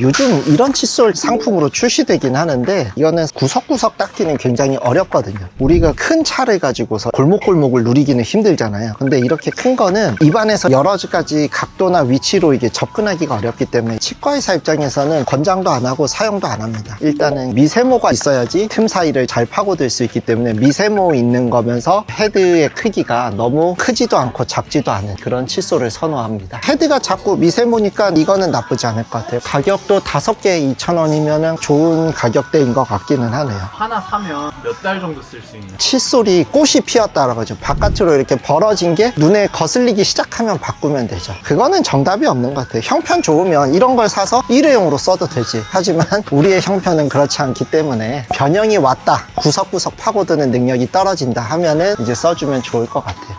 요즘 이런 칫솔 상품으로 출시되긴 하는데 이거는 구석구석 닦기는 굉장히 어렵거든요. 우리가 큰 차를 가지고서 골목골목을 누리기는 힘들잖아요. 근데 이렇게 큰 거는 입안에서 여러 가지 각도나 위치로 이게 접근하기가 어렵기 때문에 치과 의사 입장에서는 권장도 안 하고 사용도 안 합니다. 일단은 미세모가 있어야지 틈 사이를 잘 파고들 수 있기 때문에 미세모 있는 거면서 헤드의 크기가 너무 크지도 않고 작지도 않은 그런 칫솔을 선호합니다. 헤드가 작고 미세모니까 이거는 나쁘지 않을 것 같아요. 가격 도 다섯 개에 2,000원이면 좋은 가격대인 것 같기는 하네요. 하나 사면 몇 달 정도 쓸 수 있는 칫솔이 꽃이 피었다라고 하죠. 바깥으로 이렇게 벌어진 게 눈에 거슬리기 시작하면 바꾸면 되죠. 그거는 정답이 없는 것 같아요. 형편 좋으면 이런 걸 사서 일회용으로 써도 되지. 하지만 우리의 형편은 그렇지 않기 때문에 변형이 왔다. 구석구석 파고드는 능력이 떨어진다 하면은 이제 써주면 좋을 것 같아요.